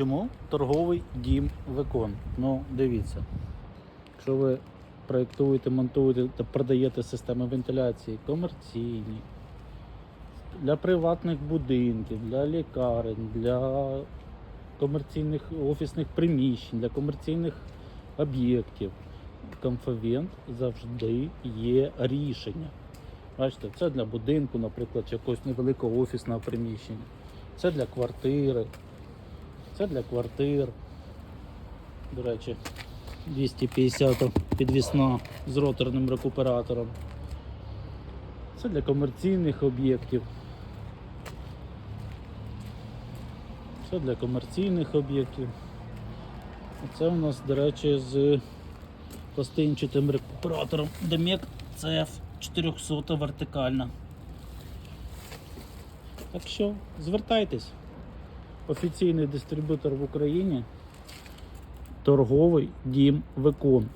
Чому торговий дім Викон? Ну, дивіться, якщо ви проєктуєте, монтуєте та продаєте системи вентиляції комерційні, для приватних будинків, для лікарень, для комерційних офісних приміщень, для комерційних об'єктів, Комфовент завжди є рішення. Бачите, це для будинку, наприклад, чи якогось невеликого офісного приміщення. Це для квартири. Це для квартир. До речі, 250 підвісна з роторним рекуператором. Це для комерційних об'єктів. Це для комерційних об'єктів. Це у нас, до речі, з пластинчатим рекуператором Demec CF 400 вертикальна. Так що звертайтесь. Офіційний дистриб'ютор в Україні. Торговий дім Викон.